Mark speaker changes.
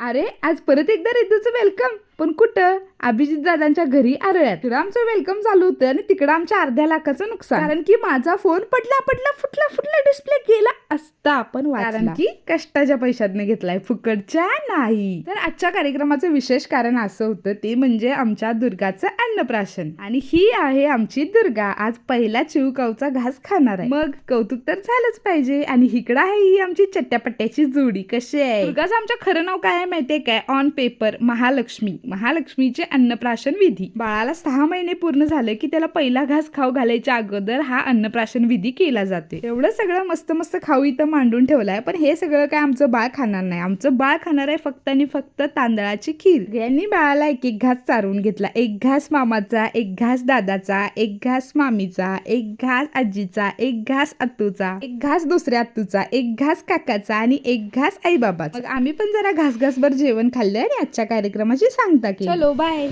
Speaker 1: अरे आज परत एकदा रिद्धूचं वेलकम पण कुठं? अभिजित दादांच्या घरी आरळ्यात. तिकडं आमचं वेलकम चालू होतं आणि तिकडं आमच्या अर्ध्या लाखाचं नुकसान. कारण की माझा फोन पडला पडला फुटला फुटला डिस्प्ले गेला. तर आपण कारण की कष्टाच्या पैशातनं घेतलाय फुकटच्या नाही. तर आजच्या कार्यक्रमाचं विशेष कारण असं होतं ते म्हणजे आमच्या दुर्गाचं अन्नप्राशन. आणि ही आहे आमची दुर्गा. आज पहिला चिवकावचा घास खाणार आहे. मग कौतुक तर झालंच पाहिजे. आणि इकडं आहे ही आमची चट्ट्यापट्ट्याची जोडी. कशी आहे? दुर्गाचं आमचं खरं नाव काय आहे माहितीये काय? On paper Mahalakshmi. महालक्ष्मीचे अन्नप्राशन विधी. बाळाला सहा महिने पूर्ण झाले की त्याला पहिला घास खाऊ घालायच्या अगोदर हा अन्नप्राशन विधी केला जाते एवढं सगळं मस्त मस्त खाऊ इथं मांडून ठेवलाय पण हे सगळं काय आमचं बाळ खाणार नाही. आमचं बाळ खाणार आहे फक्त आणि फक्त तांदळाची खीर. यांनी बाळाला एक एक घास चारून घेतला. एक घास मामाचा एक घास दादाचा एक घास मामीचा एक घास आजीचा एक घास अत्तूचा एक घास दुसऱ्या अत्तूचा एक घास काकाचा आणि एक घास आई बाबाचा आम्ही पण जरा घास घासभर जेवण खाल्लं आणि आजच्या कार्यक्रमाची सांगता की चलो बाय